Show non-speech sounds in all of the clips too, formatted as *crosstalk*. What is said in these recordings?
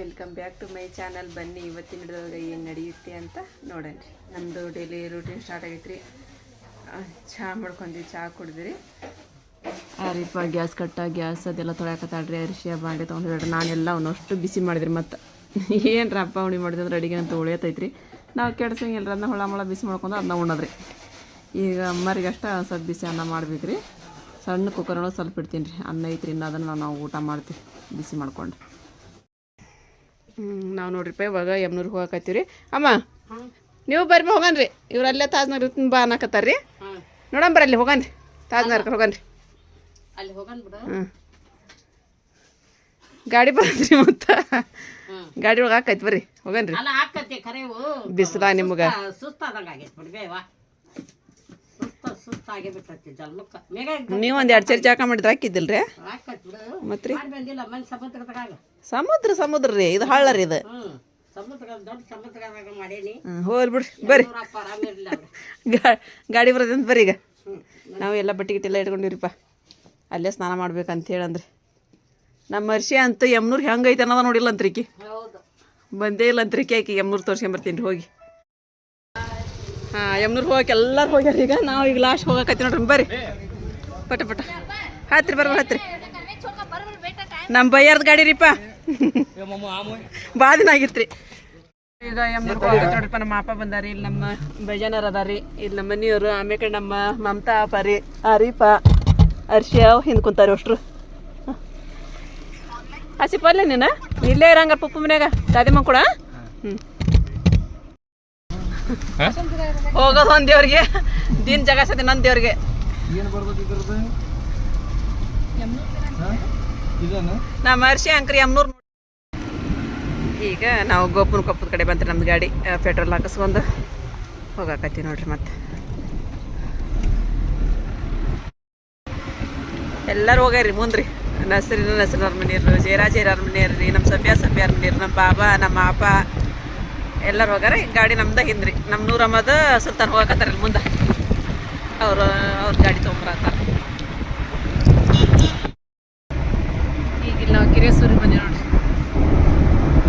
Welcome back to my channel. ಬನ್ನಿ, ಇವತ್ತಿನ ಹಿಡಿದಾಗ ಏನು ನಡೆಯುತ್ತೆ ಅಂತ ನೋಡೋಣ. ನಮ್ಮದು ಡೈಲಿ ರೂಟೀನ್ ಸ್ಟಾರ್ಟ್ ಆಗೈತ್ರಿ. ಚಹಾ ಮಾಡ್ಕೊಂಡ್ವಿ ಚಹಾ ಕುಡಿದ್ರಿ ರೀಪ ಗ್ಯಾಸ್ ಕಟ್ಟ ಗ್ಯಾಸ್ ಅದೆಲ್ಲ ತೊಳ್ಯಾಕತ್ತಾಳ್ರಿ. ಅರಿಶಿಯ ಬಾಂಡೆ ತೊಗೊಂಡು ಹೇಳ್ರಿ ನಾನೆಲ್ಲ ಅವನಷ್ಟು ಬಿಸಿ ಮಾಡಿದ್ರಿ ಮತ್ತು. ಏನು ರಪ್ಪ ಉಣಿ ಮಾಡಿದ್ರೆ ಅಡಿಗೆ ಅಂತ ಉಳಿಯತೈತ್ರಿ. ನಾವು ಕೆಡ್ಸಂಗಿಲ್ಲ ಅದನ್ನ ಹೊಳ, ಮೊಳ ಬಿಸಿ ಮಾಡ್ಕೊಂಡು ಅದನ್ನ ಉಣ್ಣದ್ರಿ ಈಗ ಅಮ್ಮರಿಗೆ ಅಷ್ಟ ಸ್ವಲ್ಪ ಬಿಸಿ ಅನ್ನ ಮಾಡ್ಬೇಕ್ರಿ. ಸಣ್ಣ ಕುಕ್ಕರ್ನೊಳಗೆ ಸ್ವಲ್ಪ ಇಡ್ತೀನಿ ರೀ ಅನ್ನ ಐತ್ರಿ, ಇನ್ನು ಅದನ್ನು ನಾವು ಊಟ ಮಾಡ್ತೀವಿ, ಬಿಸಿ ಮಾಡ್ಕೊಂಡು. ನಾವು ನೋಡ್ರಿಪ್ಪ ಇವಾಗ ಹೋಗಕತ್ತೀವಿ ರೀ ಅಮ್ಮ ನೀವು ಬರ್ರಿ ಹೋಗನ್ರಿ. ಇವ್ರು ಅಲ್ಲೇ ತಾಜ್ನಗರ್ ಬಾ ಅನ್ನಕತ್ತಾರ ರೀ ನೋಡಮ್ ಬರ್ರಿ ಅಲ್ಲಿ ಹೋಗನ್ರಿ. ತಾಜ್ನಗರ್ ಹೋಗನ್ರಿ. ಅಲ್ಲಿ ಹೋಗನ್ ಬಿಡು. ಹ್ಞೂ ಗಾಡಿ ಬರ್ರಿ ಮತ್ತ. ಗಾಡಿ ಒಳಗೆ ಹಾಕೈತಿ ಬರ್ರಿ ಹೋಗನ್ರಿ. ಬಿಸಿಲ ನಿಮ್ಗೆ. ಸುಸ್ತಾದಂಗೆ ಆಗೈತೆ ಬಿಡ್ಬೇವ ನೀವು ಒಂದು ಎರಡು ಸೇರಿ ಜಾಕ ಮಾಡಿದ್ರೆ ಹಾಕಿದ್ದಿಲ್ರಿ? ಮತ್ರಿ? ಸಮುದ್ರ ಸಮುದ್ರ ರೀ ಇದು ಹಳ್ಳ ರೀ ಇದು. ಹೋಗ್ಲಿ ಬಿಡ್ರಿ ಬರ್ರಿ. ಗಾಡಿ ಬರೋದಂತ ಬರ್ರಿ ಈಗ. ನಾವು ಎಲ್ಲ ಬಟ್ಟೆ ಗಿಟ್ಟೆಲ್ಲ ಇಟ್ಕೊಂಡಿವ್ರಿಪ್ಪ. ಅಲ್ಲೇ ಸ್ನಾನ ಮಾಡ್ಬೇಕಂತ ಹೇಳಂದ್ರಿ. ನಮ್ಮ ಅರ್ಷಿ ಅಂತ ಯಮ್ನೂರ್ ಹೆಂಗೈತೆ ಅನ್ನೋದ ನೋಡಿಲ್ಲ ಅಂತ್ರಿಕಿ ಬಂದೇ ಇಲ್ಲ ಅಂತ್ರಿಕಿ ಆಕಿ ಯಮ್ನೂರ್ ತೋರ್ಸ್ಕೊಂಬರ್ತೀನಿ ಹೋಗಿ. ಹಾಂ ಯಮ್ನೂರ್ ಹೋಗಕ್ಕೆ ಎಲ್ಲರೂ ಹೋಗ್ಯಾರ ಈಗ. ನಾವು ಈಗ ಲಾಸ್ಟ್ ಹೋಗಕತ್ತಿ ನೋಡ್ರಿ ಬರ್ರಿ ಪಟ ಪಟ. ಹತ್ರಿ ಬರ್ರಿ ಹತ್ರಿ. ನಮ್ಮ ಬೈಯಾರ್ದ ಗಾಡಿ ರೀಪ. ಭಾಳ ದಿನ ಆಗಿತ್ರಿ. ಈಗ ಯಮ್ನೂರ್ ಹೋಗತ್ತೆ ನೋಡ್ರಿಪ್ಪ ನಮ್ಮ ಅಪ್ಪ ಬಂದಾರಿ ಇಲ್ಲಿ ನಮ್ಮ ಬೈಜಾನರ್ ಅದಾರಿ ಇಲ್ಲಿ ನಮ್ಮ ಮನೆಯವರು ಆಮೇಲೆ ನಮ್ಮ ಮಮತಾ ಅಪ್ಪ ರೀ ಆರೀಪ ಅರ್ಶಿ ಅವ್ ಹಿಂದ್ ಕುಂತಾರಿ ಅಷ್ಟ್ರು. ಹಸಿ ಪಲ್ಲೆ ನೀನು? ಇಲ್ಲೇ ಇರಂಗ ಪುಪ್ಪ ಮನ್ಯಾಗ ದಾದಿ ಕೂಡ? ಹ್ಞೂ ಹೋಗೋದು ಒಂದ್ ದೇವ್ರಿಗೆ ದಿನ ಜಗಸತಿ ನನ್ನ ದೇವ್ರಿಗೆ ನಾ ಮಹರ್ಷಿ ಅಂಕ್ರಿ ಎಮ್ನೂರ್ ಈಗ ನಾವು ಗೋಪುನ ಕೊಪ್ಪದ ಕಡೆ ಬಂತ್ರಿ ನಮ್ದು ಗಾಡಿ ಪೆಟ್ರೋಲ್ ಹಾಕಿಸ್ಕೊಂಡು ಹೋಗಾಕತ್ತೀವಿ ನೋಡ್ರಿ ಮತ್ತೆ. ಎಲ್ಲರೂ ಹೋಗ್ಯಾರಿ ಮುಂದ್ರಿ. ನಸರಿನ ನಸರ ಮನೆಯರು ಜಯರಾ ಜಯರಾರ ಮನೆಯರ್ರಿ ನಮ್ಮ ಸಭ್ಯ ಸಭ್ಯಾರ ಮನೆಯವ್ರು ನಮ್ಮ ಬಾಬಾ ನಮ್ಮ ಅಪ್ಪ ಎಲ್ಲರೂ ಹೋಗಾರ. ಗಾಡಿ ನಮ್ದ ಹಿಂದ್ರಿ. ನಮ್ಮ ನೂರಮ್ಮದ ಸುಲ್ತಾನ್ ಹೋಗಕತ್ತಾರ ಮುಂದೆ. ಅವರು ಅವ್ರ ಗಾಡಿ ತೊಗೊಂಬರತ್ತ ಈಗ ಕಿರಿಯ ಕಿರೇಸೂರಿಗೆ ಬಂದೀವಿ ನೋಡ್ರಿ.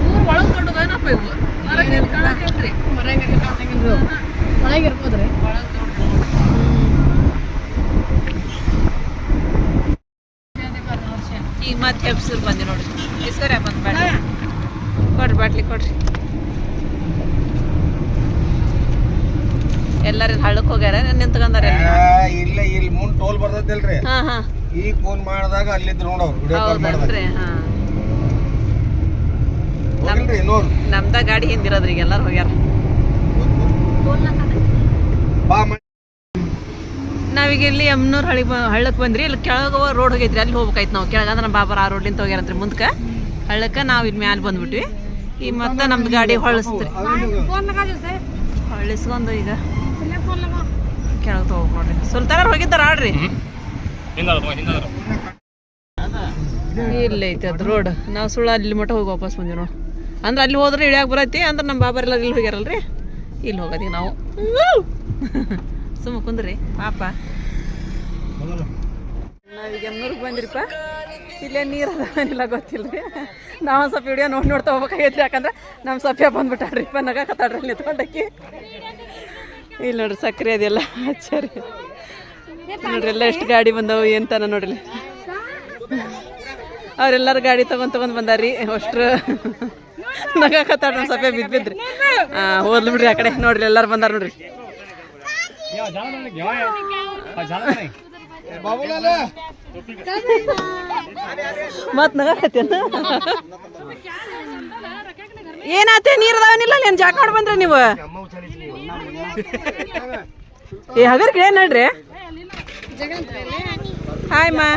ಊರ್ ಒಳಗೆ ದೊಡ್ಡದೇನಪ್ಪ ಇವು? ಹೊರಗೆ ಎಲ್ಲಿ ಕಾಣಂಗಿಲ್ರಿ ಒಳಗೆ ಇರ್ಬೋದ್ರಿ. ಒಳಗೆ ದೊಡ್ಡ ಈಗ ಮತ್ತೆ ಹೆಪ್ಸೂರು ಬಂದಿ ನೋಡ್ರಿ. ಇಸ್ಕೊರಿ ಬಂದು ಕೊಡ್ರಿ ಬಾಟ್ಲಿ ಕೊಡ್ರಿ. ಎಲ್ಲರೂ ಹಳ್ಳಕ್ ಹೋಗ್ಯಾರ ನಿಂತ್ಕೊಂಡಾರ ಇಲ್ಲ ಇಲ್ಲಿ ಮುಂದ್ ಟೋಲ್ ಬರ್ತೈತಿಲ್ರಿ. ಹಾ ಹಾ. ಈಗ ಫೋನ್ ಮಾಡಿದಾಗ ಅಲ್ಲಿದ್ರು ನೋಡವ್ರು ವಿಡಿಯೋ ಕಾಲ್ ಮಾಡಿದಾಗ. ಹಾ. ಹೋಗಿಲ್ರಿ ಇನ್ನೂರು ನಮ್ದ ಗಾಡಿ ಹಿಂದಿರೋದ್ರಿ ಈಗ ಎಲ್ಲಾರು ಹೋಗ್ಯಾರ. ನಾವೀಗ ಇಲ್ಲಿ ಎಮ್ನೂರ್ ಹಳ್ಳಿ ಹಳ್ಳಕ್ ಬಂದ್ರಿ ಇಲ್ಲಿ ಕೆಳಗ ರೋಡ್ ಹೋಗೈತ್ರಿ ಅಲ್ಲಿ ಹೋಗ್ಬೇಕಾಯ್ತು ನಾವು. ಕೆಳಗ ಅಂದ್ರೆ ನಮ್ಮ ಬಾಬಾರ ಆ ರೋಡ್ಲಿಂದ ಹೋಗ್ಯಾರಂತ್ರಿ ಮುಂದ್ಕ. ಹಳ್ಳಕ್ಕೆ ನಾವು ಇಲ್ಲಿ ಮ್ಯಾಲೆ ಬಂದ್ಬಿಟ್ವಿ. ಈ ಮತ್ತೆ ನಮ್ದು ಗಾಡಿ ಹೊಳಸ್ತ್ರಿ. ಹೊಳಿಸ್ಕೊಂಡು ಈಗ. ಕೆಳಗೆ ತಗೋಬೇಕು ನೋಡ್ರಿ. ಸುಲ್ತಾನ ಹೋಗಿದ್ದಾರ ಆಡ್ರಿ? ಇಲ್ಲ ಐತಿ ಅದು ರೋಡ್ ನಾವು ಸುಳ್ಳ ಅಲ್ಲಿ ಮಟ್ಟ ಹೋಗಿ ವಾಪಸ್ ಬಂದಿವಿ ನೋಡಿ. ಅಂದ್ರೆ ಅಲ್ಲಿ ಹೋದ್ರೆ ಇಳಿಯಾಗ ಬರೈತಿ ಅಂದ್ರೆ ನಮ್ಮ ಬಾಬಾರೆಲ್ಲ ಇಲ್ಲಿ ಹೋಗ್ಯಾರಲ್ರಿ? ಇಲ್ಲಿ ಹೋಗೋದಿ ನಾವು. *laughs* ಸುಮ್ಮ ಕುಂದ್ರಿ ಪಾಪ. ನಾವೀಗ ಎಮ್ನೂರಿಗೆ ಬಂದ್ರಿಪ್ಪ. ಇಲ್ಲೇ ನೀರು ಅದಾನಿಲ್ಲ ಗೊತ್ತಿಲ್ರಿ. ನಾವು ಸ್ವಲ್ಪ ವಿಡಿಯೋ ನೋಡಿ ನೋಡ್ತಾ ಹೋಗ್ಬೇಕಾಗೈತ್ರಿ ಯಾಕಂದ್ರೆ ನಮ್ಮ ಸಫ್ಯ ಬಂದ್ಬಿಟ್ಟಾಡ್ರಿಪ್ಪ ನಗಕತ್ತಾಡ್ರಿ ಅಲ್ಲಿ ನಿಂತ್ಕೊಂಡಕ್ಕಿ. ಇಲ್ಲಿ ನೋಡ್ರಿ ಸಕ್ಕರೆ ಅದೆಲ್ಲ ಆಚಾರ. ನೋಡ್ರಿ ಎಲ್ಲ ಎಷ್ಟು ಗಾಡಿ ಬಂದವು ಎಂತಾನ ನೋಡ್ರಿ. ಅವ್ರೆಲ್ಲರೂ ಗಾಡಿ ತಗೊಂಡ್ ತಗೊಂಡ್ ಬಂದಾರಿ ಅಷ್ಟು ನಗಾಕತ್ತಾರ ಸಫ್ಯ ಬಿದ್ದು ಹಾಂ ಹೋದ್ಲು ಬಿಡ್ರಿ ಆ ಕಡೆ, ನೋಡ್ರಿ ಎಲ್ಲರೂ ಬಂದಾರ ನೋಡ್ರಿ. ಮತ್ ನಗಕತ್ತೇನ ಏನಾತೆ? ನೀರ್ ಅದಾವನಿಲ್ಲ ಏನ್ ಜಾಕಾಡ್ ಬಂದ್ರಿ ನೀವು. ಏ ಹಗರ್ಕ ಏನ್ ನೋಡ್ರಿ. ಹಾಯ್ ಮಾ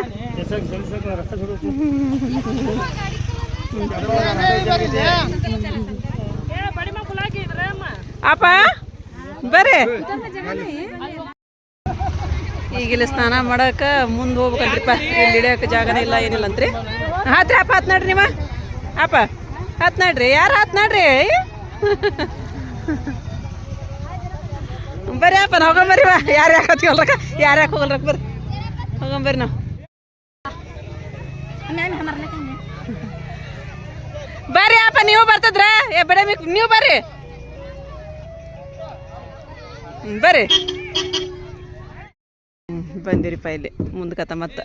ಅಪ್ಪ, ಬರ್ರಿ. ಈಗಿಲ್ಲಿ ಸ್ನಾನ ಮಾಡಕ ಮುಂದೆ ಹೋಗ್ಬೇಕಂತ್ರಿಪ್ಪ ಇಲ್ಲಿ ಇಳಿಯಕ್ಕೆ ಜಾಗನೇ ಇಲ್ಲ ಏನಿಲ್ಲ ಅಂತ್ರಿ ಹಾತ್ರಿ ಅಪ್ಪ ಹತ್ ನೋಡ್ರಿ ನಿಮ್ಮ. ಅಪ್ಪ. ಹತ್ ನೋಡ್ರಿ, ಯಾರು ಹತ್ ನಡ್ರಿ? ಬರ್ರಿ ಅಪ್ಪ, ನಾವು ಹೋಗಂಬರ್ರಿ ಯಾರು ಯಾಕೆ ಹತ್ಕೊಲ್ರಕ್ಕ ಯಾರು ಯಾಕೆ ಹೋಗಲ್ರಕ್ಕ ಬರ್ರಿ? ಹೋಗಂಬರ್ರಿ ನಾವು. ಬರ್ರಿ ಅಪ್ಪ, ನೀವು ಬರ್ತದ್ರ? ಏ, ಬಡ ನೀವು ಬರ್ರಿ. ಬರ್ರಿ. ಬಂದಿರಿಪ್ಪ ಇಲ್ಲಿ, ಮುಂದ್ಕತ ಮತ್ತ.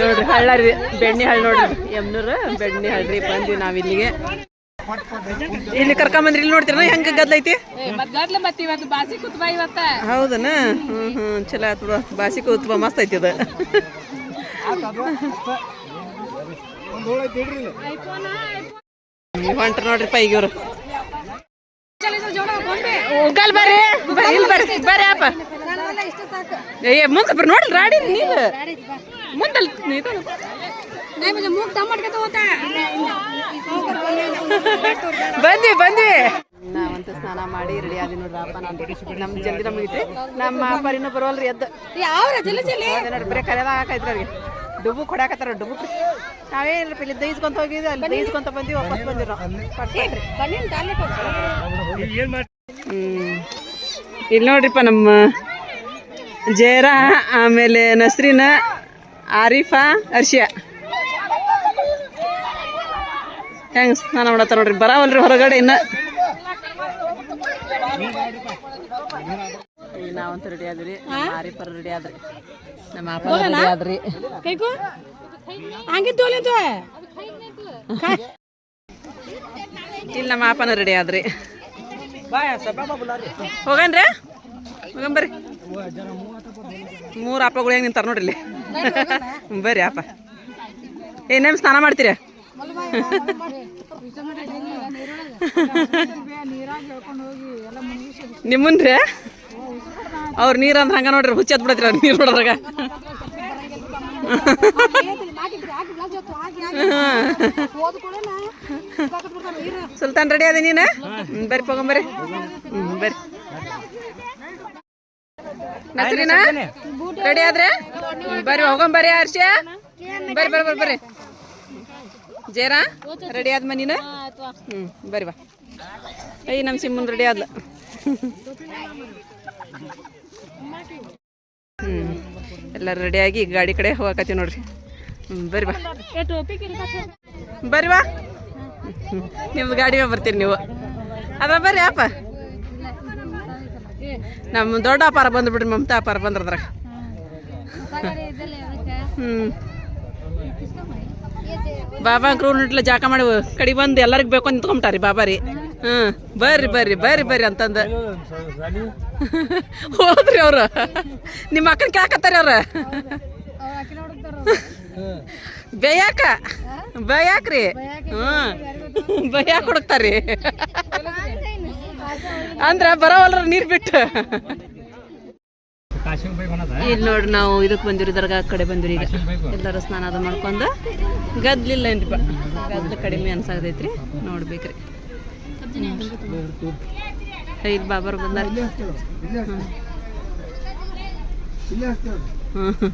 ನೋಡ್ರಿ ಹಳ್ಳ ರೀ ಬೆಣ್ಣೆ ಹಳ್ಳ ನೋಡ್ರಿ. ಯಮ್ನೂರು ಬೆಣ್ಣೆ ಹಳ್ಳಿ ಬಂದ್ವಿ ನಾವ್ ಇಲ್ಲಿಗೆ. ಇಲ್ಲಿ ಕರ್ಕೊಂಬಂದ್ರಿ ಇಲ್ಲಿ ನೋಡ್ತೀರ ಹೆಂಗ ಗದ್ಲೈತಿ ಹೌದನ? ಹ್ಮ್ ಹ್ಮ್ ಚಲೋ ಆತ್ ಬಿಡು. ಬಾಸಿ ಕೂತ್ಬ ಮಸ್ತ್ ಐತಿ ಅದ. ಹೊಂಟ್ರ ನೋಡ್ರಿಪ್ಪ ಈಗ ಇವ್ರು ಬರ್ರಿ ಬರ್ರಿ ಬರ್ರಿ ಅಪ್ಪ. ಏ ಮುಂದೆ ಬರ್ರಿ ನೋಡ್ರಿ ರಾಡಿ ನೀವು. ಮುಂದಲ್ ಇದು. ಬಂದ್ವಿ ಬಂದ್ವಿ. ನಾವಂತ ಸ್ನಾನ ಮಾಡಿ ರೆಡಿ ಆದಿ ನೋಡ್ರಿ ಅಪ್ಪ ನಾನು ನಮ್ ಜಲ್ದಿ ನಮಗೆ ನಮ್ಮ ಅಪ್ಪರಿನೂ ಬರೋಲ್ರಿ ಎದ್ದು. ನೋಡ್ರಿ ಬರೀ ಕರೆದ ಹಾಕೈತ್ರಿ ಅವ್ರಿಗೆ. ಡುಬು ಕೊಡಾಕತ್ತಾರ ಡುಬು ನಾವೇನಿಲ್ಲ ಇಲ್ಲಿ ದೈಸ್ಕೊಂತ ಹೋಗಿದ್ವಿ ಅಲ್ಲಿ ದೈಸ್ಕೊಂತ ಬಂದ್ವಿ ವಾಪಸ್ ಬಂದಿರೋ ನಾವು. ಹ್ಮ್. ಇಲ್ಲಿ ನೋಡ್ರಿಪ್ಪ ನಮ್ಮ ಜೇರ ಆಮೇಲೆ ನಸ್ರಿನ. ಆರಿಫಾ ಅರ್ಷಿಯ ಹೆಂಗೆ ಸ್ನಾನ ಮಾಡತ್ತ ನೋಡ್ರಿ ಬರಾವಲ್ರಿ ಹೊರಗಡೆ ಇನ್ನ. ನಾವಂತ ನಾವಂತೂ ರೆಡಿ ಆದ್ರಿ. ಆರಿಫರ್ ರೆಡಿ ಆದ್ರಿ. ನಮ್ಮ ಅಪ್ಪ ರೆಡಿ ಆದ್ರಿ. ಇಲ್ಲಿ ನಮ್ಮ ಅಪ್ಪನ ರೆಡಿ ಆದ್ರಿ. ಹೋಗನ್ರಿ ಹೋಗಂಬರ್ರಿ ಮೂರು ಅಪ್ಪಗಳು ಹೆಂಗೆ ನಿಂತಾರ ನೋಡ್ರಿ ಇಲ್ಲಿ. ಬರ್ರಿ ಅಪ್ಪ ಏನೇನು ಸ್ನಾನ ಮಾಡ್ತೀರ? ನಿಮ್ಮನ್ರಿ? ಅವ್ರು ನೀರು ಅಂದ್ರೆ ಹಂಗ ನೋಡ್ರಿ ಹುಚ್ಚತ್ ಬಿಡತ್ರಿ ಅವ್ರ ನೀರು ನೋಡ್ರಾಗ ಸುಲ್ತಾನ್ ರೆಡಿ ಅದ ನೀನು? ಬರ್ರಿ ಹೋಗಂಬರ್ರಿ ಹ್ಮ್, ಬರ್ರಿ. ರೆಡಿ ಆದ್ರೆ? ಬರ್ರಿ ಹೋಗಂಬರ್ರಿ ಹರ್ಷ. ಬರ್ರಿ ಬರ್ರಿ ಬರ್ರಿ ಬರ್ರಿ. ಜೇರಾ ರೆಡಿ ಆದ್ಮ ಮನಿನ? ಹ್ಮ್, ಬರ್ರಿ ಬಾ. ಐ ನಮ್ಮ ಸಿಮ್ಮನ್ ರೆಡಿ ಆದ್ಲ. ಹ್ಮ್, ಎಲ್ಲರೂ ರೆಡಿಯಾಗಿ ಗಾಡಿ ಕಡೆ ಹೋಗಕತ್ತೀವಿ ನೋಡ್ರಿ. ಬರ್ರಿ ಬಾ. ಬರ್ರಿ ಬಾ. ನಿಮ್ದು ಗಾಡಿ ಬರ್ತೀರಿ ನೀವು. ಅದ್ರ ಬರ್ರಿ, ಅಪ್ಪ. ನಮ್ಮ ದೊಡ್ಡ ಅಪಾರ ಬಂದ್ಬಿಡ್ರಿ ಮಮತಾ ಅಪಾರ ಬಂದ್ರದ್ರ ಬಾಬಾ ಹ್ಮ್ ಬಾಬಾ ಕ್ರೂನ್ಟ್ಲ ಜಾಕ ಮಾಡಿ. ಕಡಿ ಬಂದು ಎಲ್ಲರಿಗೂ ಬೇಕು ಅಂತ ನಿಂತ್ಕೊಂಬಿಟ್ಟಾರಿ ಬಾಬಾ ರೀ ಹ್ಮ್. ಬರ್ರಿ ಬರ್ರಿ ಬರ್ರಿ ಬರ್ರಿ ಅಂತಂದ. ಹೋದ್ರಿ ಅವ್ರ. ನಿಮ್ಮ ಅಕ್ಕನ ಕೇಳಕತ್ತಾರಿ ಅವ್ರ. ಬೇಯಾಕ? ಬೇಯಾಕ್ರಿ. ಹ್ಮ್. ಬೇಯಾಕ್ ಹುಡುಕ್ತಾರಿ ಅಂದ್ರ ಬರವಲ್ಲ ನೀರ್ ಬಿಟ್ಟು. ಇಲ್ಲಿ ನೋಡ್ರಿ ನಾವು ಇದಕ್ಕೆ ಬಂದಿರಿ ದರ್ಗಾ ಕಡೆ ಬಂದಿರಿ ಈಗ. ಎಲ್ಲರೂ ಸ್ನಾನ ಅದು ಮಾಡ್ಕೊಂಡು ಗದ್ಲಿಲ್ಲ ಏನ್ರಿ ಗದ್ಲು ಕಡಿಮೆ ಅನ್ಸಾಗತೈತ್ರಿ. ನೋಡ್ಬೇಕ್ರಿ. ಇಲ್ಲಿ ಬಾಬರ್ ಬಂದಾರ. ಹ್ಮ್.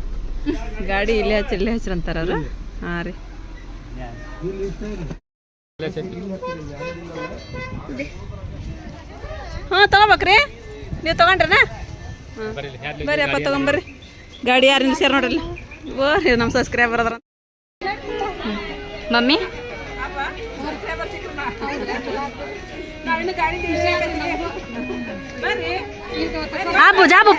ಗಾಡಿ ಇಲ್ಲೇ ಹಚ್ಚಿ ಇಲ್ಲೇ ಹಚ್ಚಿರ ಅಂತಾರ ಅವ್ರು. ಹಾಂ ರೀ. ಹಾಂ, ತಗೋಬೇಕ್ರಿ. ನೀವು ತಗೊಂಡ್ರನ? ಬರ್ರಿ ಅಪ್ಪ, ತಗೊಂಬರ್ರಿ. ಗಾಡಿ ಯಾರು ನಿಲ್ಸ್ಯಾರ ನೋಡ್ರಿ ಓ ನಮ್ಮ ಸಬ್ಸ್ಕ್ರೈಬರ್ ಅದ್ರ. ಮಮ್ಮಿ? ಆಬು ಜಾಬು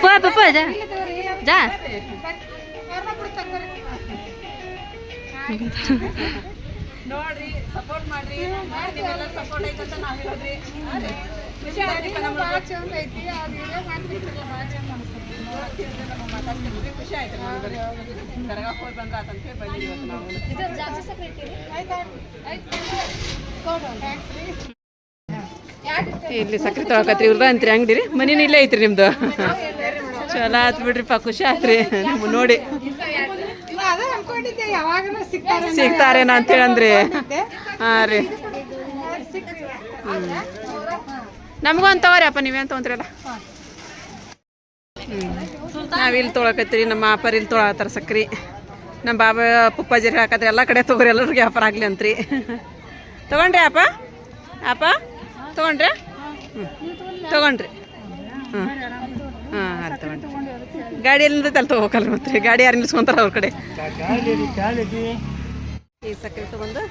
ನೋಡ್ರಿ ಸಪೋರ್ಟ್ ಮಾಡ್ರಿ. ಸಪೋರ್ಟ್ ಐತಂತ ನಾವು ಹೇಳೋದ್ರಿ. ಇಲ್ಲಿ ಸಕ್ರೆ ತೊಗೊಳಕತ್ರಿ, ಇವ್ರದ ಅಂತ್ರಿ ಅಂಗಡಿ ರೀ ಮನೇನ ಇಲ್ಲೇ ಐತ್ರಿ ನಿಮ್ದು? ಚಲೋ ಆತ್ ಬಿಡ್ರಿಪ್ಪ ಖುಷಿ ಆತ್ರಿ. ನಿಮ್ ನೋಡಿ. ಸಿಗ್ತಾರೇನ ಅಂತೇಳಿ ಹೇಳಂದ್ರಿ ಹಾಂ ರೀ. ಹ್ಮ್. ನಮಗೂ ಅಪ್ಪ ನೀವೇನ್ ತೊಗೊಂತೀರಲ್ಲ ನಾವಿಲ್ಲಿ ತೊಳಕತ್ತೀರಿ, ನಮ್ಮ ಅಪ್ಪರ್ ಇಲ್ಲಿ ತೊಳತ್ತಾರ ಸಕ್ರಿ. ನಮ್ಮ ಬಾಬಾ, ಪಪ್ಪಾಜಿ ಹಾಕತ್ರಿ ಎಲ್ಲ ಕಡೆ ತೊಗೊರಿ, ಎಲ್ಲರಿಗೆ ವ್ಯಾಪಾರ ಆಗ್ಲಿ ಅಂತ್ರಿ. ತಗೊಂಡ್ರಿ ಅಪ್ಪ? ಅಪ್ಪ? ತಗೊಂಡ್ರಿ? ಹ್ಞೂ ತಗೊಂಡ್ರಿ. ಹ್ಞೂ ಹಾಂ ತೊಗೊಂಡ್ರಿ. ಗಾಡಿ ಎಲ್ಲಿಂದ ತಲೆ ತೊಗೋಕಲ್ಲ ಮತ್ತೆ ಗಾಡಿ ಯಾರು ನಿಲ್ಸ್ಕೊಂತಾರ ಅವ್ರ ಕಡೆ? ಈ ಸಕ್ಕರೆ ತಗೊಂಡು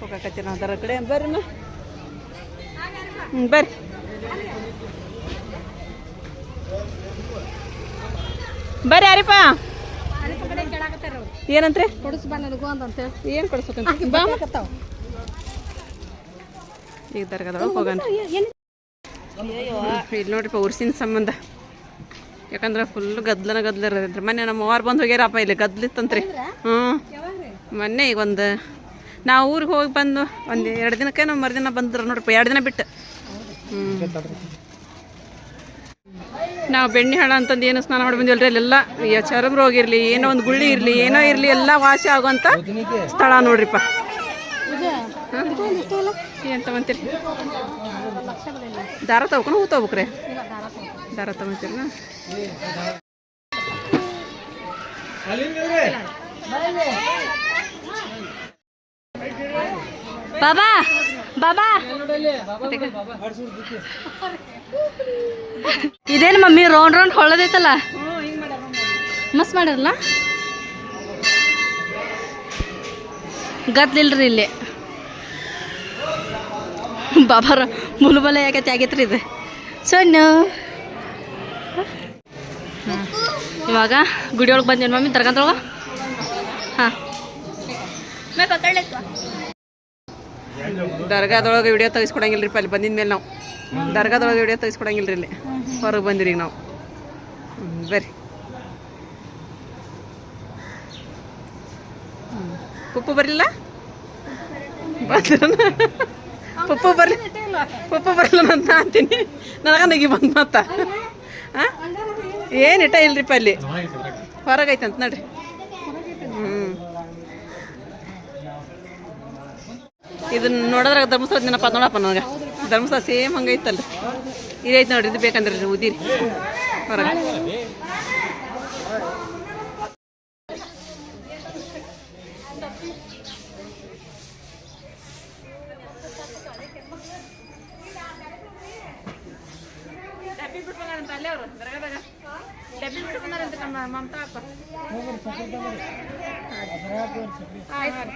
ಹೋಗಕತ್ತೀರಿ ನಾವು ಅದರ ಕಡೆ. ಬರ್ರಿ. ಹ್ಞೂ ಬರ್ರಿ. ಬರ್ರಿ ಯಾರಿಪ್ಪ? ಏನಂತ್ರಿ? ಏನು ಈಗ ದರ್ಗದೊಳಗೆ ಹೋಗೋಣ. ಇಲ್ಲಿ ನೋಡ್ರಿಪ್ಪ ಉರ್ಸಿನ ಸಂಬಂಧ. ಯಾಕಂದ್ರೆ ಫುಲ್ ಗದ್ಲನ ಗದ್ಲ ಇರೋದ್ರಿ ಮೊನ್ನೆ ನಮ್ಮ ಅವ್ರು ಬಂದು ಹೋಗ್ಯಾರಪ್ಪ ಇಲ್ಲಿ ಗದ್ಲಿತ್ತಂತ್ರಿ ಹ್ಞೂ ಮೊನ್ನೆ ಈಗ ಒಂದು ನಾವು ಊರಿಗೆ ಹೋಗಿ ಬಂದು ಒಂದು ಎರಡು ದಿನಕ್ಕೆ ನಾವು ಮರುದಿನ ಬಂದ್ರು ನೋಡ್ರಿಪ್ಪ ಎರಡು ದಿನ ಬಿಟ್ಟು. ನಾವು ಬೆಣ್ಣೆ ಹಣ ಅಂತಂದು ಏನು ಸ್ನಾನ ಮಾಡಿ ಬಂದಿವಲ್ರಿ? ಅಲ್ಲೆಲ್ಲ ಚರ್ಮ ರೋಗ ಇರಲಿ, ಏನೋ ಒಂದು ಗುಳ್ಳಿ ಇರಲಿ, ಏನೋ ಇರಲಿ, ಎಲ್ಲ ವಾಸಿ ಆಗುವಂಥ ಸ್ಥಳ ನೋಡ್ರಿಪ್ಪ. ಏನು ತಗೊಂತೀರಿ? ದಾರ ತಗೊಂಡು ಹೂ ತಗೋಬೇಕ್ರಿ. ದಾರ ತಗೊಂತೀರಿ ಬಾಬಾ ಬಾಬಾ. ಇದೇನು ಮಮ್ಮಿ ರೌಂಡ್ ರೌಂಡ್ ಹೊಳ್ಳದೈತಲ್ಲ? ಮಸ್ತ್ ಮಾಡಿರಲ್ಲ? ಗದ್ಲಿಲ್ರಿ ಇಲ್ಲಿ. ಬಾಬಾರ ಮುಲುಬಲ ಯಾಕೆ ಆಗೈತ್ರಿ ಇದು. ಸೊಣ್ಣು. ಇವಾಗ ಗುಡಿಯೊಳಗೆ ಬಂದೇನು ಮಮ್ಮಿ? ದರ್ಗಾದೊಳಗೆ ಹಾಂ. ದರ್ಗಾದೊಳಗೆ ವಿಡಿಯೋ ತೆಗಿಸ್ಕೊಡಂಗಿಲ್ಲ ರೀ ಅಲ್ಲಿ ಬಂದಿದ ಮೇಲೆ ನಾವು. ದರ್ಗಾದೊಳಗೆ ವಿಡಿಯೋ ತೆಗಿಸ್ಕೊಡಂಗಿಲ್ಲ ರೀ ಇಲ್ಲಿ. ಹೊರಗೆ ಬಂದಿರಿ ನಾವು. ಬರ್ರಿ. ಪುಪ್ಪು ಬರಲಿಲ್ಲ? ಬಂದ್ರನ? ಪುಪ್ಪು ಬರ್ಲಿ, ಪುಪ್ಪು ಬರಲಿಲ್ಲ ಅಂತ ಅಂತೀನಿ. ನನಗ ನಗಿ ಬಂದು ಮತ್ತ ಏನು ಇಟ್ಟ ಇಲ್ರಿಪ್ಪ ಅಲ್ಲಿ? ಅಂತ ನೋಡ್ರಿ ಹ್ಞೂ ಇದನ್ನ ನೋಡಿದ್ರಾಗ ಧರ್ಮಸ್ಥಳ ನೆನಪ ನೋಡಪ್ಪ ನನಗೆ. ಧರ್ಮಸ್ಥಳ ಸೇಮ್ ಹಂಗೈತಲ್ಲ. ಇದೈತೆ ನೋಡ್ರಿ, ಇದು ಬೇಕಂದ್ರೆ ಉದಿರಿ ಹೊರಗೆ.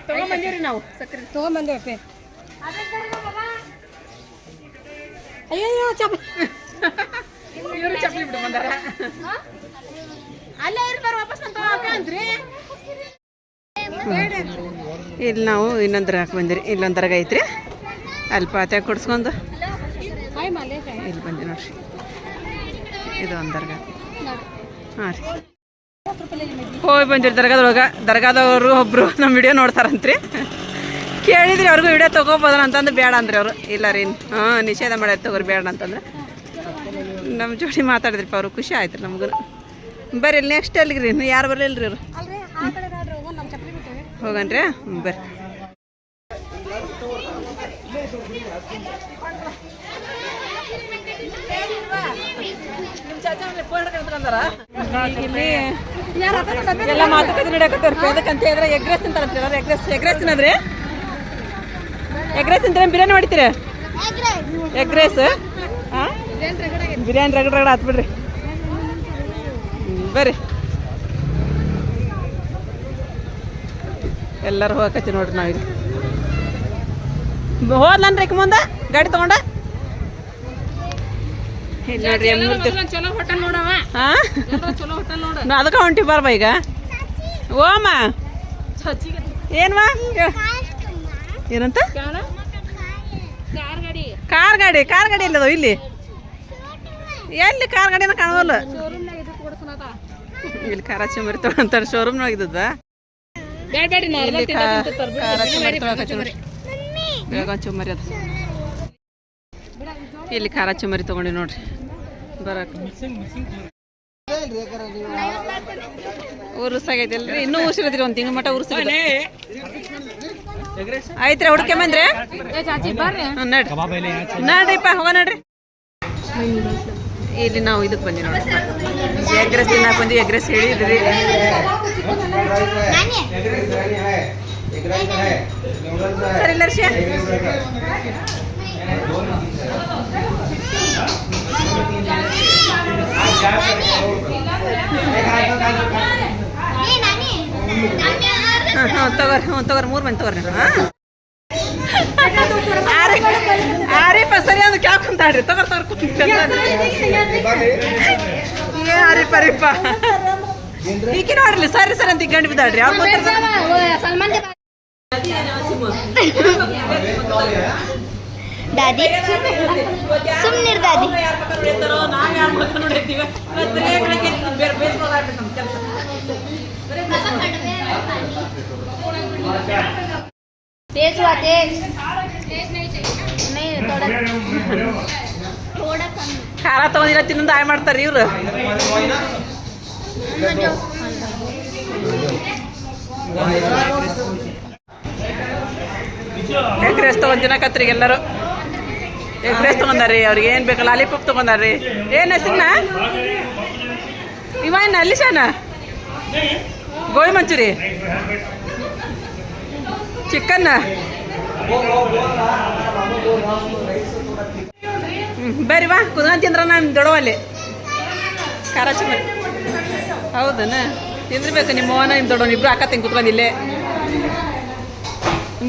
ತಗೊಂಬಂದಿವ್ರಿ ನಾವು. ಸಕ್ಕರೆ ತೊಗೊಂಬಂದೇವಪ್ಪೆ ಅಯ್ಯಯ್ಯೋ ಚಪ ಇವರು ಚಪ್ಪಲಿ ಬಿಟ್ಟು ಬಂದಾರ ಅಲ್ಲೇ ಇರ್ತಾರೆ ವಾಪಸ್ ಅಂತ ಅಂದ್ರಿ. ಇಲ್ಲಿ ನಾವು ಇನ್ನೊಂದ್ರ ಹಾಕಿ ಬಂದಿರಿ. ಇಲ್ಲೊಂದ್ರಾಗ ದರ್ಗ ಐತ್ರಿ. ಅಲ್ಲಿ ಪಾತ್ಯಾಗ ಕೊಡ್ಸ್ಕೊಂಡು. ಹಾಯ್ ಮಾಲೆ ಇಲ್ಲಿ ಬಂದಿ ನೋಡ್ರಿ. ಇದು ಒಂದು ದರ್ಗ ಹಾಂ ರೀ. ಹೋಗಿ ಬಂದಿರಿ ದರ್ಗಾದೊಳಗೆ ದರ್ಗಾದವರು ಒಬ್ಬರು ನಮ್ಮ ವಿಡಿಯೋ ನೋಡ್ತಾರಂತ್ರಿ. ಕೇಳಿದ್ರಿ ಅವ್ರಿಗೂ ವಿಡಿಯೋ ತೊಗೋಬೋದನ ಅಂತಂದು ಬೇಡ ಅಂದ್ರಿ ಅವರು. ಇಲ್ಲ ರೀ ಹಾಂ ನಿಷೇಧ ಮಾಡ್ಯಾರ ತಗೋರಿ ಬೇಡ ಅಂತಂದ್ರೆ ನಮ್ಮ ಜೋಡಿ ಮಾತಾಡಿದ್ರಿಪ್ಪ ಅವರು ಖುಷಿ ಆಯ್ತು ನಮಗೂ ಬರ್ರಿ ನೆಕ್ಸ್ಟ್ ಅಲ್ಲಿಗೆ ರೀ ಇನ್ನು ಯಾರು ಬರಲಿಲ್ಲ ರೀ ಅವರು ಹೋಗನ್ರಿ? ಹ್ಞೂ ಬರ್ರಿ ಇಲ್ಲಿ ಎಲ್ಲ ಮಾತುಕತೆ ನಡೆಯಕತ್ತಾರ ಅದಕ್ಕಂತ ಹೇಳಿದ್ರೆ ಎಗ್ ರೈಸ್ ತಿಂತಾರಂತ್ರಿ ಎಲ್ಲರೂ ಎಗ್ ರೈಸ್ ಎಗ್ ರೈಸ್ ತಿನ್ನದ್ರಿ? ಎಗ್ ರೈಸ್ ತಿಂತೀರ ಬಿರಿಯಾನಿ ಮಾಡ್ತೀರಿ ಎಗ್ ರೈಸ್ ಹಾಂ ಬಿರಿಯಾನಿ ರಗಡ ರಗಡ ಹತ್ಬಿಡ್ರಿ ಬರ್ರಿ. ಎಲ್ಲರೂ ಹೋಗಕತ್ತಿ ನೋಡ್ರಿ ನಾವೀಗ ಹೋದ್ಲನ್ರಿ ಮುಂದೆ? ಗಾಡಿ ತಗೊಂಡ? ನೋಡ್ರಿ ಹಾಂ ಅದಕ್ಕೆ ಹೊಂಟಿ ಬರ್ಬ ಈಗ? ಓಮ. ಏನ್ವಾ? ಏನಂತ? ಕಾರ್ ಗಾಡಿ. ಕಾರ್ ಗಾಡಿ ಕಾರ್ ಗಾಡಿ ಇಲ್ಲದ ಇಲ್ಲಿ? ಎಲ್ಲಿ ಕಾರ್ ಗಾಡಿನ ಕಾಣೋಲ್ಲ? ಇಲ್ಲಿ ಖಾರ ಚುಮರಿ ತೊಗೊಂತಾರೆ ಶೋರೂಮ್ ಅದು. ಇಲ್ಲಿ ಖಾರ ಚುಮರಿ ತಗೊಂಡಿ ನೋಡ್ರಿ. ಬರಕ್ ಉರುಸಾಗೈತಲ್ರಿ ಇನ್ನೂ ಉಸಿರದ್ರಿ ಒಂದು ತಿಂಗಳ ಮಟ್ಟ ಉರ್ಸಿ ಐತ್ರಿ ಹುಡುಕೆ ಬಂದ್ರೆ ನಡ್ರಿ ನಡ್ರಿಪ್ಪ ಹೋಗ ನಡ್ರಿ ಇಲ್ಲಿ ನಾವು ಇದಕ್ಕೆ ಬಂದಿ ನೋಡಿ ಎಗ್ರೆಸ್ ತಿನ್ನಕ್ಕೆ ಬಂದ್ವಿ ಎಗ್ರೆಸ್ ಹೇಳಿದ್ರಿ ಸರಿ ಹಾಂ ತಗೋರಿ ಹ್ಞೂ ತಗೋರಿ ಮೂರು ಮಂದಿ ತಗೋರಿ ಹಾಂ ಸರಿ ಅದು ಏ ಈಗ ನೋಡ್ರಿ ಸರಿ ಸರಿ ಅಂತ ಗಂಡ ಬಿದ್ದಾಡ್ರಿ ಅವ್ರು ಸಲ್ಮಾನ್ ದಾದಿ ಸುಮ್ಮನಿರ್ ದಾದಿ तेज हुआ तेज नहीं थोड़ा थोड़ा कम ಖಾರ ತಗೊಂಡಿಲ್ಲ ತಿನ್ನೊಂದು ಆಯ್ ಮಾಡ್ತಾರೆ ಇವ್ರು जो ಎಗ್ ರೈಸ್ ತಗೊಂಡ್ ತಿನ್ನಕತ್ರಿ ಎಲ್ಲರೂ ಎಗ್ ರೈಸ್ ತಗೊಂಡಾರಿ ಅವ್ರಿಗೆ ಏನು ಬೇಕು ಲಾಲಿಪಾಪ್ ತಗೊಂಡಾರಿ ಏನ್ ಹೆಸರಿನ ಇವ ಏನು ಅಲ್ಲಿ ಶಾನ ಗೋಳಿ ಮಂಚೂರಿ ಚಿಕನ್ ಬರ್ರಿ ವಾ ಕುದ್ಕೊಂಡು ತಿಂದ್ರ ನಾನು ದೊಡವಲ್ಲಿ ಖಾರ ಚಮರಿ ಹೌದನ? ತಿಂದಿರ್ಬೇಕು ನಿಮ್ಮ ಅವನ ನಿಮ್ಮ ದೊಡ್ಡವನ್ ಇಬ್ರು ಅಕ್ಕ ತಿಂಗ್ ಕುತ್ಕೊಂಡಿಲ್ಲೇ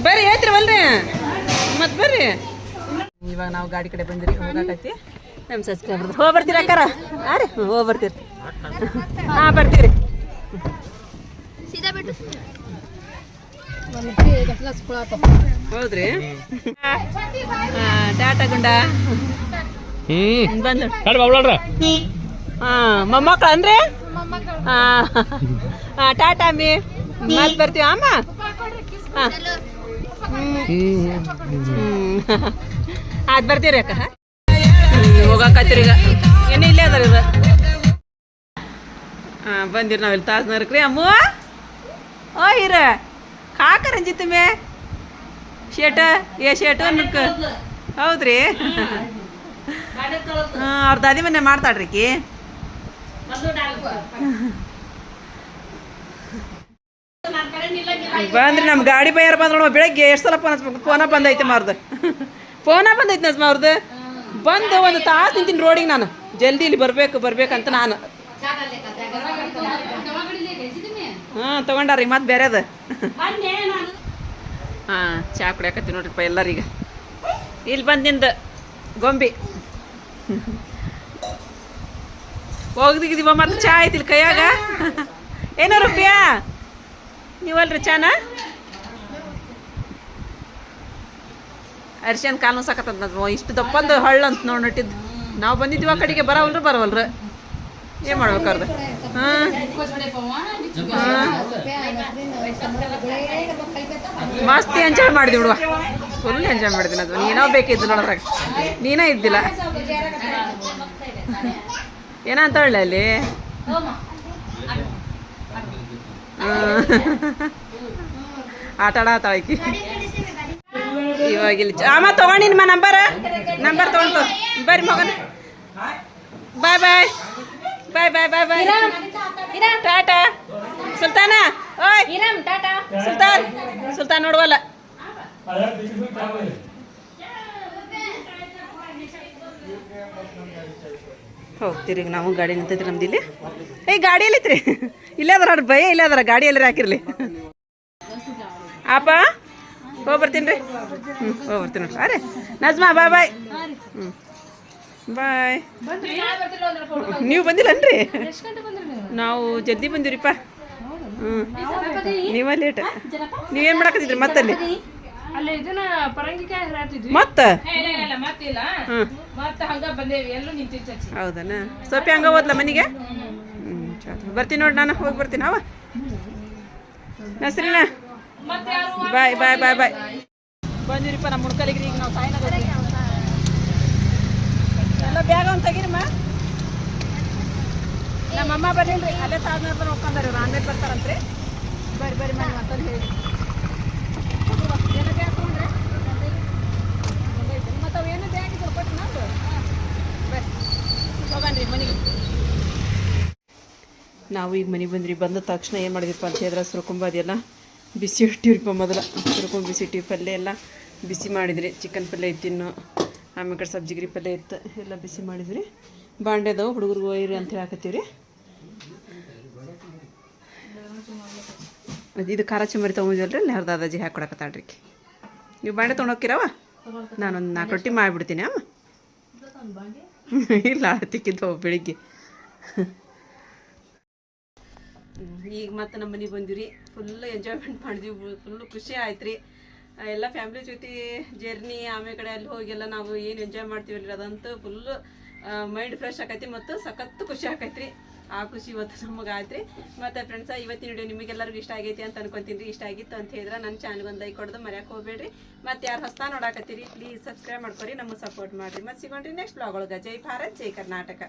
ಬರ್ರಿ, ಹೇಳ್ತಿರವಲ್ರಿ? ಮತ್ ಬರ್ರಿ. ಇವಾಗ ನಾವು ಗಾಡಿ ಕಡೆ ಬಂದಿರಿ ಹೋಗಾಕತ್ತಿ. ನಮ್ಮ ಸಬ್ಸ್ಕ್ರೈಬರ್ ಹೋಗಿ ಬರ್ತೀರಿ ಅಕ್ಕಾರ? ಹಾಂ ರೀ ಹೋಗಿ ಬರ್ತೀರಿ ಹಾಂ ಬರ್ತೀರಿ. ಹೌದ್ರಿ? ಟಾಟಾ ಬಂದ ಮೊಮ್ಮಕ್ಕಳು ಅಂದ್ರೆ ಟಾಟಾ ಮಿ. ಮತ್ತೆ ಬರ್ತೀವಿ ಅಮ್ಮ? ಹ್ಮ್. ಅದು ಬರ್ತೀರಿ ಅಕ್ಕ? ಹೋಗಾಕತ್ತೀರಿ ಈಗ. ಏನು ಇಲ್ಲೇ ಅದಾರ ಇದು ಹಾಂ ಬಂದಿರಿ ನಾವಿಲ್ಲಿ ತಾಜ್ನಗರಕ್ಕೆ ರೀ ಅಮ್ಮ! ಓ ಇರ ಕಾಕ ರಂಜಿತ್ ಮೇ? ಶೇಟ? ಏ, ಶೇಟ ಅನ್ನಕ್ಕೆ ಹೌದ್ರಿ? ಹಾಂ, ಅವ್ರ ದಾದಿ ಮನೆ ಮಾಡ್ತಾಳ್ರಿ ಕಿ ಬಂದ್ರಿ ನಮ್ಮ ಗಾಡಿ ಬೈಯಾರ ನೋಡುವ ಬೆಳಗ್ಗೆ ಎಷ್ಟು ಸಲ ಫೋನ್ ಫೋನ ಬಂದೈತೆ ಮಾರ್ದು. ಫೋನ ಬಂದೈತೆ ನಜ್ಮ ಅವ್ರದ್ದು ಬಂದು ಒಂದು ತಾಸು ನಿಂತೀನಿ ರೋಡಿಗೆ ನಾನು. ಜಲ್ದಿ ಇಲ್ಲಿ ಬರ್ಬೇಕು ಬರ್ಬೇಕಂತ ನಾನು. ಹಾಂ, ತಗೊಂಡಾರಿ, ಮತ್ತೆ ಬೇರೆದು. ಹಾಂ, ಚಾ ಕುಡಿಯಾಕತ್ತೀನಿ ನೋಡ್ರಿಪ್ಪ ಎಲ್ಲರಿಗೆ. ಇಲ್ಲಿ ಬಂದಿಂದ ಗೊಂಬಿ. ಹೋಗ್ದಿಗಿದೀವ ಮತ್ತೆ ಚಾ ಆಯ್ತಿಲ್ಲ ಕೈಯಾಗ. ಏನೋ ರೂಪಾಯ? ನೀವಲ್ರಿ ಚಾನ? ಅರ್ಶನ್ ಕಾಲು ಸಾಕತ್ತಂತ ಇಷ್ಟು ದಪ್ಪಂದು ಹಳ್ಳ ಅಂತ ನೋಡಿ ನಟ್ಟಿದ್ದು ನಾವು ಬಂದಿದ್ವಿ ಆ ಕಡೆಗೆ, ಬರವಲ್ರು ಬರವಲ್ರು. ಏನು ಮಾಡ್ಬೇಕಾರ್ದು ಹಾಂ? ಮಸ್ತ್ ಎಂಜಾಯ್ ಮಾಡಿದ್ವಿ ಬಿಡುವ. ಫುಲ್ ಎಂಜಾಯ್ ಮಾಡಿದ್ದೀನಿ ಅದು ನೀನೋ ಬೇಕಿದ್ದು ನೋಡೋದ್ರಾಗ ನೀನೇ ಇದ್ದಿಲ್ಲ. ಏನಂತ ಹೇಳ ಅಲ್ಲಿ? ಆಟ ಆಡತ್ತಾಳಕಿ ಇವಾಗ ಇಲ್ಲಿ ಅಮ್ಮ ತಗೊಂಡಿನ್ಮ ನಂಬರ್ ನಂಬರ್ ತಗೊಂಡು ಬರ್ರಿ ಮಗನ. ಬಾಯ್ ಬಾಯ್ ಬಾಯ್ ಬಾಯ್ ಬಾಯ್ ಬಾಯ್ ಟಾಟಾ. ಸುಲ್ತಾನ. ಓಯ್. ಸುಲ್ತಾನ್. ಸುಲ್ತಾನ್ ನೋಡುವಲ್ಲ. ಹೋಗ್ತೀರಿ ಈಗ ನಾವು ಗಾಡಿ ನಿಂತೈತಿ ನಮ್ದು ಇಲ್ಲಿ. ಏ ಗಾಡಿ ಎಲ್ಲಿತ್ರಿ ಇಲ್ಲೇ ಅದ್ರ ಭಯ ಇಲ್ಲೇ ಅದ್ರ ಗಾಡಿ ಎಲ್ಲಿ ಹಾಕಿರ್ಲಿ. ಅಪ್ಪ. ಹೋಗಿ ಬರ್ತೀನಿ ರೀ. ಹ್ಞೂ ಹೋಗಿ ಬರ್ತೀನಿ ನೋಡ್ರಿ. ಅರೆ ನಜ್ಮಾ ಬಾಯ್ ಬಾಯ್. ಹ್ಞೂ ಬಾಯ್. ನೀವು ಬಂದಿಲ್ಲನ್ರಿ? ನಾವು ಜಲ್ದಿ ಬಂದಿರಿಪ್ಪ ಹ್ಞೂ ನೀವ ಲೇಟ್ ನೀವೇನು ಮಾಡಕತ್ತಿದ್ರಿ ಮತ್ತಲ್ಲಿ? ಮತ್ತ? ಹೌದನ? ಸೊಪ್ಪಿ ಹಂಗ ಹೋದ್ಲ ಮನೆಗೆ? ಹ್ಞೂ ಬರ್ತೀನಿ ನೋಡಿ ನಾನು ಹೋಗಿ ಬರ್ತೀನಿ. ಅವ? ನಸ್ರಿನ? ಬಾಯ್ ಬಾಯ್ ಬಾಯ್ ಬಾಯ್ ಬಂದಿರಿಪ್ಪ ನಮ್ಮ ಮುಡ್ಕಲಿಗೆ ಈಗ ನಾವು ಸಾಯಿನ ಎಲ್ಲ ಬ್ಯಾಗ ಒಂದು ತೆಗೀರಮ್ಮ ನಮ್ಮಮ್ಮ ಬರ್ಲಿಲ್ರಿ ಅಲ್ಲೇ ತಾಜ್ನಗರ ಹೋಗ್ಕೊಂಡ್ರಿ ಇವ್ರು ಆಮೇಲೆ ಬರ್ತಾರಂತ್ರಿ. ಬರ್ರಿ ಬರ್ರಿ ಮನೆ ಅಂತಂದು ಹೇಳಿ. ಮತ್ತು ಅವು ಏನೋ ಬ್ಯಾಗ್ ಇದ್ರು ಕೊಟ್ಟು ನಾವು ಬರ್ರಿ ಹೋಗಣ್ರಿ ಮನೆಗೆ. ನಾವು ಈಗ ಮನೆಗೆ ಬಂದ್ರಿ ಬಂದ ತಕ್ಷಣ ಏನು ಮಾಡಿದ್ರಪ್ಪ ಅಂತ ಹೇಳಿದ್ರೆ ಸುರ್ಕೊಂಬ ಅದೆಲ್ಲ. ಬಿಸಿ ಇಟ್ಟಿವ್ರಿಪ್ಪ ಮೊದಲ. ತಿರ್ಕೊಂಡು ಬಿಸಿ ಇಟ್ಟಿವಿ ಪಲ್ಯ ಎಲ್ಲ. ಬಿಸಿ ಮಾಡಿದ್ರಿ. ಚಿಕನ್ ಪಲ್ಯ ಇತ್ತಿನ್ನು ಆಮೇಲೆ ಕಡೆ ಸಬ್ಜಿಗಿರಿ ಪಲ್ಯ ಇತ್ತು. ಎಲ್ಲ ಬಿಸಿ ಮಾಡಿದ್ರಿ. ಬಾಂಡೆ ಬಾಂಡೆದವು ಹುಡುಗರಿಗೆ ಒಯ್ಯಿರಿ ಅಂತ ಅದ್ ಇದು ಖಾರ ಚಮರಿ ತೊಗೊಂಡಿವಲ್ರಿ ಅಲ್ಲಿ ಹರಿದಾದಾಜಿ ಹಾಕಿ ಕೊಡಕತ್ತಾಳ್ರಿ ನೀವು ಬಾಂಡೆ ತೊಗೊಂಡೋಕ್ಕಿರವ? ನಾನೊಂದು ನಾಲ್ಕು ರೊಟ್ಟಿ ಮಾಡಿಬಿಡ್ತೀನಿ, ಅಮ್ಮ. ಇಲ್ಲ ತಿಕ್ಕಿದ್ದು ಬೆಳಿಗ್ಗೆ. ಈಗ ಮತ್ತೆ ನಮ್ಮ ಮನೆಗೆ ಬಂದಿವ್ರಿ. ಫುಲ್ ಎಂಜಾಯ್ಮೆಂಟ್ ಮಾಡಿದ್ವಿ. ಫುಲ್ ಖುಷಿ ಆಯ್ತು ರೀ ಎಲ್ಲ ಫ್ಯಾಮಿಲಿ ಜೊತೆ ಜರ್ನಿ ಆಮೇಲೆ ಕಡೆ ಅಲ್ಲಿ ಹೋಗೆಲ್ಲ ನಾವು ಏನು ಎಂಜಾಯ್ ಮಾಡ್ತೀವಲ್ರಿ ಅದಂತೂ ಫುಲ್ ಮೈಂಡ್ ಫ್ರೆಶ್ ಆಕೈತಿ ಮತ್ತು ಸಖತ್ತು ಖುಷಿ ಆಕೈತ್ರಿ. ಆ ಖುಷಿ ಇವತ್ತು ನಮಗೆ ಆಯ್ತು ರೀ ಮತ್ತು ಫ್ರೆಂಡ್ಸ ಇವತ್ತಿನ ವಿಡಿಯೋ ನಿಮಗೆಲ್ಲರಿಗೂ ಇಷ್ಟ ಆಗೈತಿ ಅಂತ ಅನ್ಕೊಂತೀನಿ ರೀ. ಇಷ್ಟ ಆಗಿತ್ತು ಅಂತ ಹೇಳಿದ್ರೆ ನನ್ನ ಚಾನಲ್ಗೆ ಒಂದು ಐ ಕೊಡೋದು ಮರ್ಯಾಕೆ ಹೋಗ್ಬೇಡ್ರಿ. ಮತ್ತು ಯಾರು ಹೊಸ ನೋಡಾಕತ್ತೀರಿ ಪ್ಲೀಸ್ ಸಬ್ಸ್ಕ್ರೈಬ್ ಮಾಡ್ಕೊರಿ, ನಮಗೆ ಸಪೋರ್ಟ್ ಮಾಡಿರಿ. ಮತ್ತು ಸಿಗೋಣ್ರಿ ನೆಕ್ಸ್ಟ್ ಬ್ಲಾಗ್ ಒಳಗೆ. ಜೈ ಭಾರತ್, ಜೈ ಕರ್ನಾಟಕ.